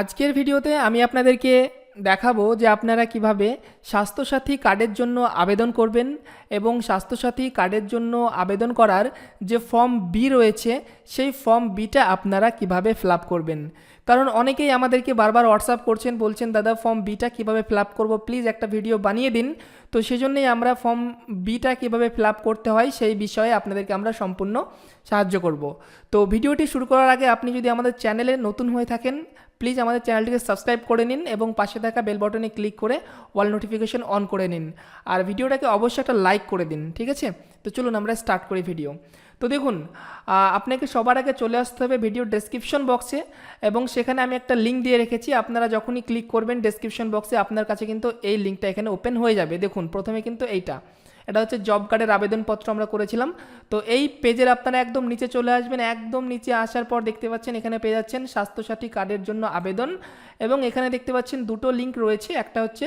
আজকের ভিডিওতে আমি আপনাদেরকে দেখাবো যে আপনারা কীভাবে স্বাস্থ্যসাথী কার্ডের জন্য আবেদন করবেন এবং স্বাস্থ্যসাথী কার্ডের জন্য আবেদন করার যে ফর্ম বি রয়েছে, সেই ফর্ম বিটা আপনারা কীভাবে ফিল করবেন। কারণ অনেকেই আমাদেরকে বারবার হোয়াটসঅ্যাপ করছেন, বলছেন, দাদা, ফর্ম বিটা কীভাবে ফিল করব? প্লিজ একটা ভিডিও বানিয়ে দিন। তো সেই সেজন্যই আমরা ফর্ম বিটা কীভাবে ফিল আপ করতে হয় সেই বিষয়ে আপনাদেরকে আমরা সম্পূর্ণ সাহায্য করব। তো ভিডিওটি শুরু করার আগে আপনি যদি আমাদের চ্যানেলে নতুন হয়ে থাকেন প্লিজ আমাদের চ্যানেলটিকে সাবস্ক্রাইব করে নিন এবং পাশে থাকা বেল বটনে ক্লিক করে অল নোটিফিকেশন অন করে নিন। আর ভিডিওটাকে অবশ্যই একটা লাইক করে দিন, ঠিক আছে? তো চলুন আমরা স্টার্ট করি ভিডিও তো দেখুন আপনাকে সবার আগে চলে আসতে হবে ভিডিও ডেসক্রিপশন বক্সে এবং সেখানে আমি একটা লিঙ্ক দিয়ে রেখেছি। আপনারা যখনই ক্লিক করবেন ডেসক্রিপশন বক্সে আপনার কাছে কিন্তু এই লিঙ্কটা এখানে ওপেন হয়ে যাবে। দেখুন, প্রথমে কিন্তু এইটা। এটা হচ্ছে জব কার্ডের আবেদনপত্র আমরা করেছিলাম। তো এই পেজের আপনারা একদম নিচে চলে আসবেন। একদম নিচে আসার পর দেখতে পাচ্ছেন এখানে পেয়ে যাচ্ছেন স্বাস্থ্যসাথী কার্ডের জন্য আবেদন এবং এখানে দেখতে পাচ্ছেন দুটো লিঙ্ক রয়েছে। একটা হচ্ছে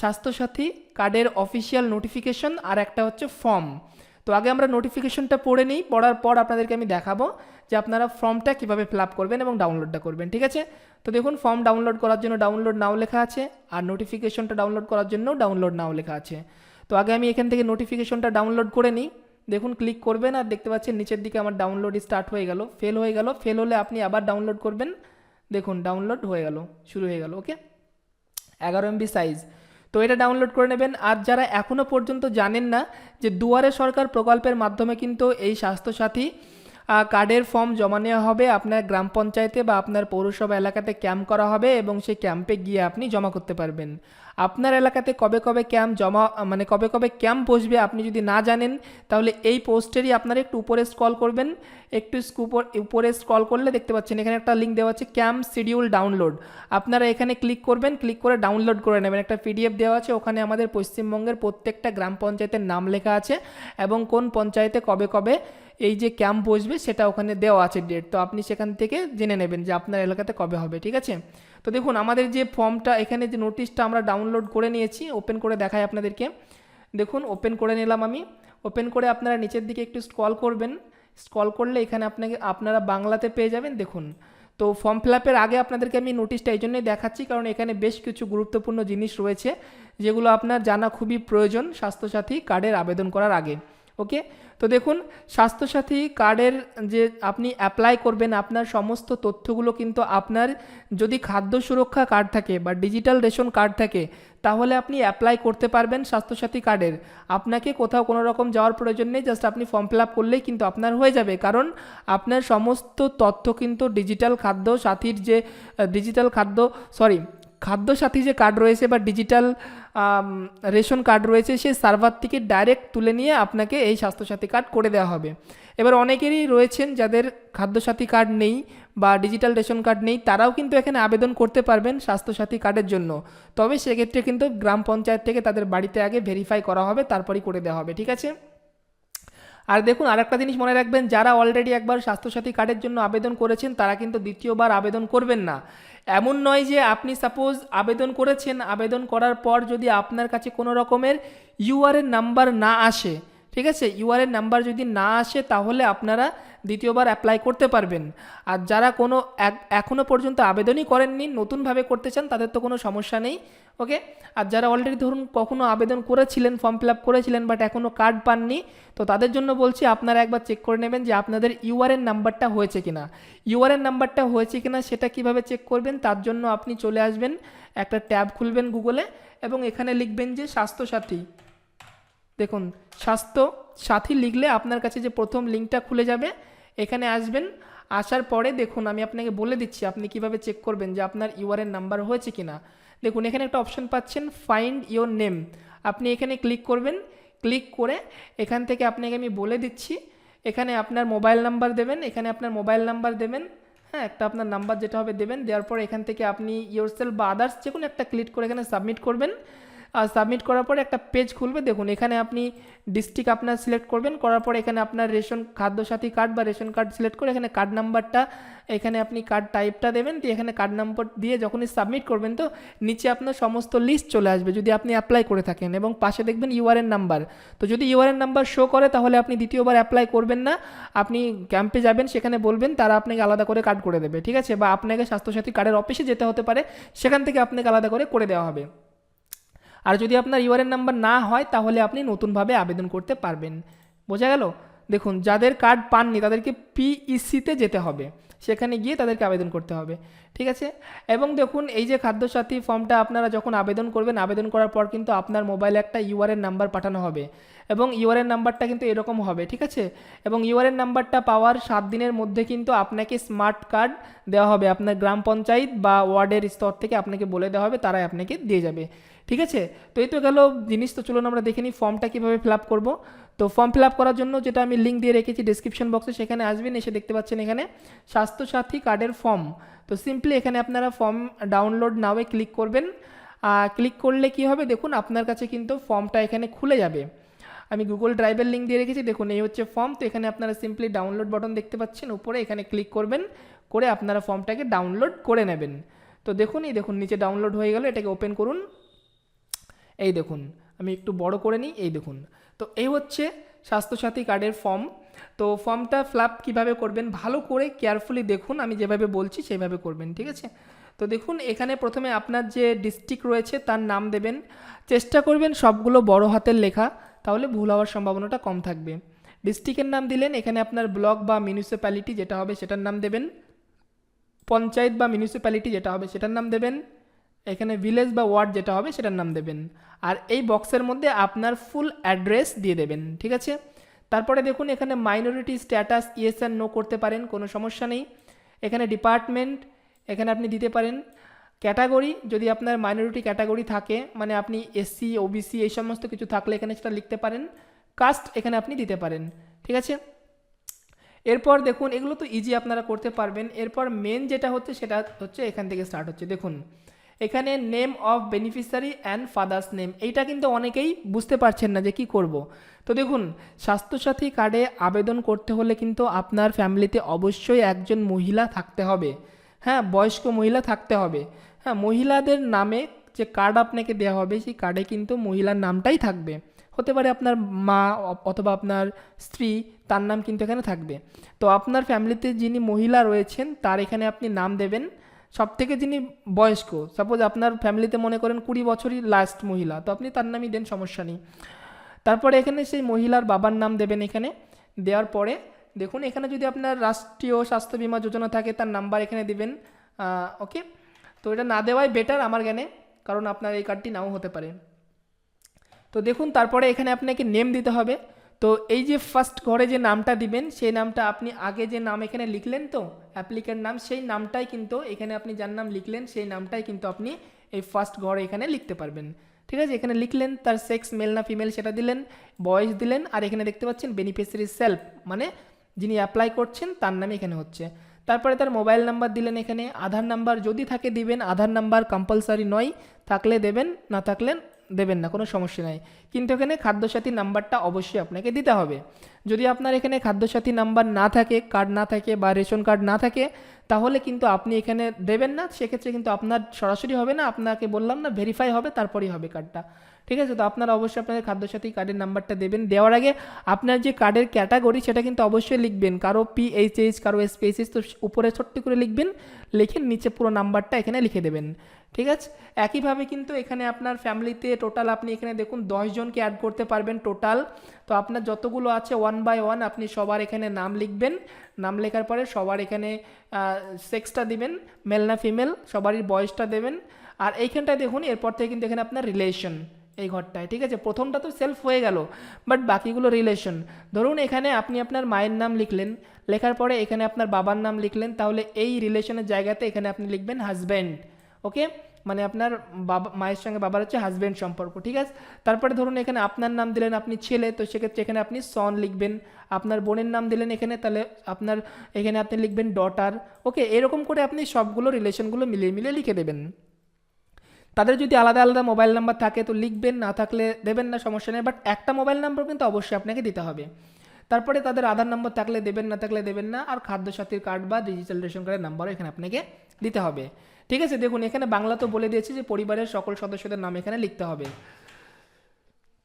স্বাস্থ্যসাথী কার্ডের অফিসিয়াল নোটিফিকেশন আর একটা হচ্ছে ফর্ম তো আগে আমরা নোটিফিকেশনটা পড়ে নিই, পড়ার পর আপনাদেরকে আমি দেখাবো যে আপনারা ফর্মটা কীভাবে ফিল আপ করবেন এবং ডাউনলোডটা করবেন, ঠিক আছে? তো দেখুন ফর্ম ডাউনলোড করার জন্য ডাউনলোড নাও লেখা আছে, আর নোটিফিকেশনটা ডাউনলোড করার জন্য ডাউনলোড নাও লেখা আছে। তো আগে আমি এখান থেকে নোটিফিকেশনটা ডাউনলোড করে নিই, দেখুন ক্লিক করবেন আর দেখতে পাচ্ছেন নিচের দিকে আমার ডাউনলোড স্টার্ট হয়ে গেল ফেল হয়ে গেল ফেল হলে আপনি আবার ডাউনলোড করবেন, দেখুন ডাউনলোড হয়ে গেল, শুরু হয়ে গেল ওকে এগারো এমবি সাইজ তো এটা ডাউনলোড করে নেবেন। আর যারা এখনও পর্যন্ত জানেন না যে দুয়ারে সরকার প্রকল্পের মাধ্যমে কিন্তু এই স্বাস্থ্যসাথী কার্ডের ফর্ম জমা নেওয়া হবে, আপনার গ্রাম পঞ্চায়েতে বা আপনার পৌরসভা এলাকাতে ক্যাম্প করা হবে এবং সেই ক্যাম্পে গিয়ে আপনি জমা করতে পারবেন। আপনার এলাকাতে কবে কবে ক্যাম্প জমা মানে কবে কবে ক্যাম্প বসবে আপনি যদি না জানেন, তাহলে এই পোস্টেরই আপনারা একটু উপরে স্ক্রল করবেন। একটু স্কুপর উপরে স্ক্রল করলে দেখতে পাচ্ছেন, এখানে একটা লিঙ্ক দেওয়া আছে ক্যাম্প শিডিউল ডাউনলোড আপনারা এখানে ক্লিক করবেন ক্লিক করে ডাউনলোড করে নেবেন। একটা পিডিএফ দেওয়া আছে, ওখানে আমাদের পশ্চিমবঙ্গের প্রত্যেকটা গ্রাম পঞ্চায়েতের নাম লেখা আছে এবং কোন পঞ্চায়েতে কবে কবে এই যে ক্যাম্প বসবে সেটা ওখানে দেওয়া আছে ডেট তো আপনি সেখান থেকে জেনে নেবেন যে আপনার এলাকাতে কবে হবে, ঠিক আছে? তো দেখুন, আমাদের যে ফর্মটা, এখানে যে নোটিশটা আমরা ডাউনলোড করে নিয়েছি ওপেন করে দেখাই আপনাদেরকে। দেখুন ওপেন করে নিলাম আমি। ওপেন করে আপনারা নিচের দিকে একটু স্ক্রল করবেন। স্ক্রল করলে এখানে আপনাকে, আপনারা বাংলাতে পেয়ে যাবেন, দেখুন। তো ফর্ম ফিল আপের আগে আপনাদেরকে আমি নোটিশটা এই জন্যই দেখাচ্ছি, কারণ এখানে বেশ কিছু গুরুত্বপূর্ণ জিনিস রয়েছে, যেগুলো আপনার জানা খুবই প্রয়োজন স্বাস্থ্যসাথী কার্ডের আবেদন করার আগে। ওকে? তো দেখুন, স্বাস্থ্যসাথী কার্ডের যে আপনি অ্যাপ্লাই করবেন আপনার সমস্ত তথ্যগুলো কিন্তু আপনার যদি খাদ্য সুরক্ষা কার্ড থাকে বা ডিজিটাল রেশন কার্ড থাকে, তাহলে আপনি অ্যাপ্লাই করতে পারবেন স্বাস্থ্যসাথী কার্ডের। আপনাকে কোথাও কোনো রকম যাওয়ার প্রয়োজন নেই জাস্ট আপনি ফর্ম ফিল আপ করলেই কিন্তু আপনার হয়ে যাবে। কারণ আপনার সমস্ত তথ্য কিন্তু ডিজিটাল খাদ্য, সাথীর যে ডিজিটাল খাদ্য সরি খাদ্য সাথী যে কার্ড রয়েছে বা ডিজিটাল রেশন কার্ড রয়েছে, সেই সার্ভার থেকে ডাইরেক্ট তুলে নিয়ে আপনাকে এই স্বাস্থ্যসাথী কার্ড করে দেওয়া হবে। এবার অনেকেরই রয়েছেন যাদের খাদ্যসাথী কার্ড নেই বা ডিজিটাল রেশন কার্ড নেই, তারাও কিন্তু এখানে আবেদন করতে পারবেন স্বাস্থ্যসাথী কার্ডের জন্য। তবে সেক্ষেত্রে কিন্তু গ্রাম পঞ্চায়েত থেকে তাদের বাড়িতে আগে ভেরিফাই করা হবে, তারপরেই করে দেওয়া হবে, ঠিক আছে? আর দেখুন, আরেকটা জিনিস মনে রাখবেন, যারা অলরেডি একবার স্বাস্থ্যসাথী কার্ডের জন্য আবেদন করেছেন, তারা কিন্তু দ্বিতীয়বার আবেদন করবেন না। এমন নয় যে আপনি সাপোজ আবেদন করেছেন, আবেদন করার পর যদি আপনার কাছে কোনো রকমের ইউআরএন নাম্বার না আসে ঠিক আছে? ইউআরএন নাম্বার যদি না আসে তাহলে আপনারা দ্বিতীয়বার অ্যাপ্লাই করতে পারবেন। আর যারা কোনো এক- এখনও পর্যন্ত আবেদনই করেননি, নতুনভাবে করতে চান, তাদের তো কোনো সমস্যা নেই ওকে আর যারা অলরেডি ধরুন কখনো আবেদন করেছিলেন ফর্ম ফিল আপ করেছিলেন বাট এখনও কার্ড পাননি, তো তাদের জন্য বলছি আপনারা একবার চেক করে নেবেন যে আপনাদের ইউআরএন নাম্বারটা হয়েছে কিনা। ইউআরএন নাম্বারটা হয়েছে কিনা সেটা কীভাবে চেক করবেন, তার জন্য আপনি চলে আসবেন, একটা ট্যাব খুলবেন গুগলে এবং এখানে লিখবেন যে স্বাস্থ্যসাথী। দেখুন, স্বাস্থ্য সাথী লিখলে আপনার কাছে যে প্রথম লিঙ্কটা খুলে যাবে, এখানে আসবেন, আসার পরে দেখুন, আমি আপনাকে বলে দিচ্ছি আপনি কীভাবে চেক করবেন যে আপনার ইউআরএন নাম্বার হয়েছে কিনা। দেখুন, এখানে একটা অপশন পাচ্ছেন ফাইন্ড ইওর নেম আপনি এখানে ক্লিক করবেন ক্লিক করে এখান থেকে আপনাকে আমি বলে দিচ্ছি, এখানে আপনার মোবাইল নাম্বার দেবেন, এখানে আপনার মোবাইল নাম্বার দেবেন হ্যাঁ একটা আপনার নাম্বার যেটা হবে দেবেন, দেওয়ার পর এখান থেকে আপনি ইয়োরসেল বা আদার্স যে কোনো একটা ক্লিক করে এখানে সাবমিট করবেন। সাবমিট করার পরে একটা পেজ খুলবে। দেখুন, এখানে আপনি ডিস্ট্রিক্ট আপনার সিলেক্ট করবেন। করার পরে এখানে আপনার রেশন খাদ্যসাথী কার্ড বা রেশন কার্ড সিলেক্ট করে এখানে কার্ড নাম্বারটা এখানে আপনি কার্ড টাইপটা দেবেন। দিয়ে এখানে কার্ড নাম্বার দিয়ে যখনই সাবমিট করবেন, তো নিচে আপনার সমস্ত লিস্ট চলে আসবে। যদি আপনি অ্যাপ্লাই করে থাকেন এবং পাশে দেখবেন ইউআরএন নাম্বার তো যদি ইউআরএন নাম্বার শো করে, তাহলে আপনি দ্বিতীয়বার অ্যাপ্লাই করবেন না। আপনি ক্যাম্পে যাবেন, সেখানে বলবেন, তারা আপনাকে আলাদা করে কার্ড করে দেবে। ঠিক আছে? বা আপনাকে স্বাস্থ্যসাথী কার্ডের অফিসে যেতে হতে পারে। সেখান থেকে আপনাকে আলাদা করে করে দেওয়া হবে। আর যদি আপনার ইউআরএন নাম্বার না হয়, তাহলে আপনি নতুনভাবে আবেদন করতে পারবেন। বোঝা গেল? দেখুন, যাদের কার্ড পাননি, তাদেরকে পিইসিতে যেতে হবে। সেখানে গিয়ে তাদেরকে আবেদন করতে হবে। ঠিক আছে? এবং দেখুন, এই যে খাদ্যসাথী ফর্মটা আপনারা যখন আবেদন করবেন, আবেদন করার পর কিন্তু আপনার মোবাইলে একটা ইউআরএন নাম্বার পাঠানো হবে। এবং ইউআরএন নাম্বারটা কিন্তু এরকম হবে, ঠিক আছে? এবং ইউআরএন নাম্বারটা পাওয়ার সাত দিনের মধ্যে কিন্তু আপনাকে স্মার্ট কার্ড দেওয়া হবে। আপনার গ্রাম পঞ্চায়েত বা ওয়ার্ডের স্তর থেকে আপনাকে বলে দেওয়া হবে, তারাই আপনাকে দিয়ে যাবে। ঠিক আছে? তো এই তো গেল, জিনিস তো চলুন আমরা দেখে নিই ফর্মটা কীভাবে ফিল আপ করব। তো ফর্ম ফিল আপ করার জন্য যেটা আমি লিঙ্ক দিয়ে রেখেছি ডিসক্রিপশন বক্সে সেখানে আসবেন, এসে দেখতে পাচ্ছেন এখানে স্বাস্থ্যসাথী কার্ডের ফর্ম তো সিম্পলি এখানে আপনারা ফর্ম ডাউনলোড নাওয়ে ক্লিক করবেন। ক্লিক করলে কি হবে? দেখুন, আপনার কাছে কিন্তু ফর্মটা এখানে খুলে যাবে। আমি গুগল ড্রাইভের লিঙ্ক দিয়ে রেখেছি, দেখুন এই হচ্ছে ফর্ম তো এখানে আপনারা সিম্পলি ডাউনলোড বাটন দেখতে পাচ্ছেন, উপরে এখানে ক্লিক করবেন, করে আপনারা ফর্মটাকে ডাউনলোড করে নেবেন। তো দেখুন, এই দেখুন, নিচে ডাউনলোড হয়ে গেল, এটাকে ওপেন করুন। এই দেখুন, আমি একটু বড় করে নিই, এই দেখুন। তো এই হচ্ছে স্বাস্থ্যসাথী কার্ডের ফর্ম। তো ফর্মটা ফ্ল্যাপ কীভাবে করবেন? ভালো করে কেয়ারফুলি দেখুন, আমি যেভাবে বলছি সেভাবে করবেন, ঠিক আছে? তো দেখুন, এখানে প্রথমে আপনার যে ডিস্ট্রিক্ট রয়েছে তার নাম দেবেন। চেষ্টা করবেন সবগুলো বড় হাতের লেখা, তাহলে ভুল হওয়ার সম্ভাবনাটা কম থাকবে। ডিস্ট্রিক্টের নাম দিলেন, এখানে আপনার ব্লক বা মিউনিসিপ্যালিটি যেটা হবে সেটার নাম দেবেন। পঞ্চায়েত বা মিউনিসিপ্যালিটি যেটা হবে সেটার নাম দেবেন। এখানে ভিলেজ বা ওয়ার্ড যেটা হবে সেটার নাম দেবেন। আর এই বক্সের মধ্যে আপনার ফুল অ্যাড্রেস দিয়ে দেবেন, ঠিক আছে? তারপরে দেখুন, এখানে মাইনরিটি স্ট্যাটাস অ্যান্ড নো করতে পারেন, কোনো সমস্যা নেই। এখানে ডিপার্টমেন্ট এখানে আপনি দিতে পারেন। ক্যাটাগরি যদি আপনার মাইনরিটি ক্যাটাগরি থাকে মানে আপনি এসসি ওবিসি এই সমস্ত কিছু থাকলে এখানে সেটা লিখতে পারেন। কাস্ট এখানে আপনি দিতে পারেন, ঠিক আছে? এরপর দেখুন, এগুলো তো ইজি আপনারা করতে পারবেন। এরপর মেন যেটা হচ্ছে, সেটা হচ্ছে এখান থেকে স্টার্ট হচ্ছে। দেখুন এখানে name of beneficiary and father's name এইটা কিন্তু অনেকেই বুঝতে পারছেন না যে কি করব। তো দেখুন, স্বাস্থ্যসাথী কার্ডে আবেদন করতে হলে কিন্তু আপনার ফ্যামিলিতে অবশ্যই একজন মহিলা থাকতে হবে। হ্যাঁ বয়স্ক মহিলা থাকতে হবে। হ্যাঁ মহিলাদের নামে যে কার্ড আপনাকে দেওয়া হবে, সেই কার্ডে কিন্তু মহিলার নামটাই থাকবে। হতে পারে আপনার মা অথবা আপনার স্ত্রী, তার নাম কিন্তু এখানে থাকবে। তো আপনার ফ্যামিলিতে যিনি মহিলা রয়েছেন, তার এখানে আপনি নাম দেবেন সব থেকে যিনি বয়স্ক সাপোজ আপনার ফ্যামিলিতে মনে করেন কুড়ি বছরই লাস্ট মহিলা, তো আপনি তার নামই দেন, সমস্যা নেই। তারপরে এখানে সেই মহিলার বাবার নাম দেবেন এখানে, দেওয়ার পরে দেখুন, এখানে যদি আপনার রাষ্ট্রীয় স্বাস্থ্য বীমা যোজনা থাকে, তার নাম্বার এখানে দিবেন ওকে তো এটা না দেওয়াই বেটার আমার জ্ঞানে, কারণ আপনার এই কার্ডটি নাও হতে পারে। তো দেখুন, তারপরে এখানে আপনাকে নেম দিতে হবে। তো এই যে ফার্স্ট ঘরে যে নামটা দিবেন, সেই নামটা আপনি আগে যে নাম এখানে লিখলেন তো অ্যাপ্লিকেন্ট নাম, সেই নামটাই কিন্তু এখানে আপনি যার নাম লিখলেন, সেই নামটাই কিন্তু আপনি এই ফার্স্ট ঘরে এখানে লিখতে পারবেন। ঠিক আছে? এখানে লিখলেন, তার সেক্স মেল না ফিমেল সেটা দিলেন, বয়স দিলেন, আর এখানে দেখতে পাচ্ছেন বেনিফিশিয়ারি সেলফ মানে যিনি অ্যাপ্লাই করছেন, তার নামে এখানে হচ্ছে। তারপরে তার মোবাইল নাম্বার দিলেন এখানে, আধার নাম্বার যদি থাকে দিবেন, আধার নাম্বার কম্পালসারি নয়, থাকলে দেবেন, না থাকলে দেবেন না, কোনো সমস্যা নাই। কিন্তু এখানে খাদ্যসাথী নাম্বারটা অবশ্যই আপনাকে দিতে হবে। যদি আপনার এখানে খাদ্যসাথী নাম্বার না থাকে, কার্ড না থাকে বা রেশন কার্ড না থাকে, তাহলে কিন্তু আপনি এখানে দেবেন না। সেক্ষেত্রে কিন্তু আপনার সরাসরি হবে না, আপনাকে বললাম না ভেরিফাই হবে, তারপরেই হবে কার্ডটা। ঠিক আছে? তো আপনারা অবশ্যই আপনাদের খাদ্যসাথী কার্ডের নাম্বারটা দেবেন। দেওয়ার আগে আপনার যে কার্ডের ক্যাটাগরি সেটা কিন্তু অবশ্যই লিখবেন। কারও পিএইচএইচ কারও এসপিএইচএস তো উপরে ছোট্ট করে লিখবেন। লিখে নিচে পুরো নাম্বারটা এখানে লিখে দেবেন। ঠিক আছে? একইভাবে কিন্তু এখানে আপনার ফ্যামিলিতে টোটাল আপনি এখানে দেখুন জনকে অ্যাড করতে পারবেন টোটাল তো আপনার যতগুলো আছে ওয়ান বাই ওয়ান আপনি সবার এখানে নাম লিখবেন। নাম লেখার পরে সবার এখানে সেক্সটা দিবেন। মেল না ফিমেল সবারই বয়সটা দেবেন। আর এইখানটায় দেখুন, এরপর থেকে কিন্তু এখানে আপনার রিলেশন এই ঘরটায়, ঠিক আছে? প্রথমটা তো সেলফ হয়ে গেল বাট বাকিগুলো রিলেশন ধরুন এখানে আপনি আপনার মায়ের নাম লিখলেন, লেখার পরে এখানে আপনার বাবার নাম লিখলেন, তাহলে এই রিলেশনের জায়গাতে এখানে আপনি লিখবেন হাজব্যান্ড ওকে মানে আপনার বাবা, মায়ের সঙ্গে বাবার হচ্ছে হাজব্যান্ড সম্পর্ক, ঠিক আছে? তারপরে ধরুন এখানে আপনার নাম দিলেন আপনি ছেলে, তো সেক্ষেত্রে এখানে আপনি সন লিখবেন, আপনার বোনের নাম দিলেন এখানে, তাহলে আপনার এখানে আপনি লিখবেন ডটার ওকে এরকম করে আপনি সবগুলো রিলেশনগুলো মিলিয়ে মিলিয়ে লিখে দেবেন। তাদের যদি আলাদা আলাদা মোবাইল নাম্বার থাকে, তো লিখবেন, না থাকলে দেবেন না, সমস্যা নেই। বাট একটা মোবাইল নাম্বার কিন্তু অবশ্যই আপনাকে দিতে হবে। তারপরে তাদের আধার নম্বর থাকলে দেবেন, না থাকলে দেবেন না, আর খাদ্য সাথীর কার্ড বা ডিজিটাল রেশন কার্ডের নাম্বারও এখানে আপনাকে দিতে হবে। ঠিক আছে, দেখুন, এখানে বাংলা তো বলে দিয়েছে যে পরিবারের সকল সদস্যদের নাম এখানে লিখতে হবে।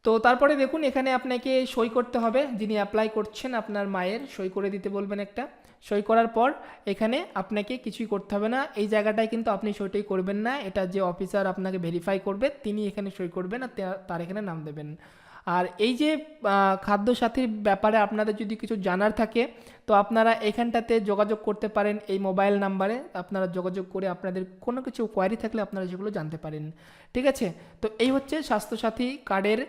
তো তারপরে দেখুন, এখানে আপনাকে সই করতে হবে। যিনি অ্যাপ্লাই করছেন আপনার মায়ের, সই করে দিতে বলবেন একটা। সই করার পর এখানে আপনাকে কিছুই করতে হবে না। এই জায়গাটায় কিন্তু আপনি সইটাই করবেন না। এটা যে অফিসার আপনাকে ভেরিফাই করবে, তিনি এখানে সই করবেন আর তার এখানে নাম দেবেন। আর এই যে খাদ্য সাথীর ব্যাপারে আপনাদের যদি কিছু জানার থাকে, তো আপনারা এখানটাতে যোগাযোগ করতে পারেন এই মোবাইল নাম্বারে আপনারা যোগাযোগ করে আপনাদের কোনো কিছু কোয়ারি থাকলে আপনারা সেগুলো জানতে পারেন। ঠিক আছে? তো এই হচ্ছে স্বাস্থ্যসাথী কার্ডের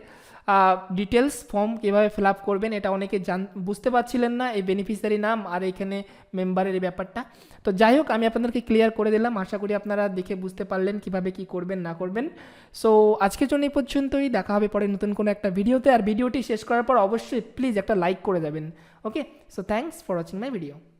ডিটেলস ফর্ম কীভাবে ফিল আপ করবেন এটা অনেকে জান, বুঝতে পারছিলেন না, এই বেনিফিশিয়ারি নাম আর এখানে মেম্বারের এই ব্যাপারটা। তো যাই হোক, আমি আপনাদেরকে ক্লিয়ার করে দিলাম, আশা করি আপনারা দেখে বুঝতে পারলেন কীভাবে কি করবেন, না করবেন। সো আজকের জন্য এই পর্যন্তই, দেখা হবে পরে নতুন কোনো একটা ভিডিওতে আর ভিডিওটি শেষ করার পর অবশ্যই প্লিজ একটা লাইক করে যাবেন okay so thanks for watching my video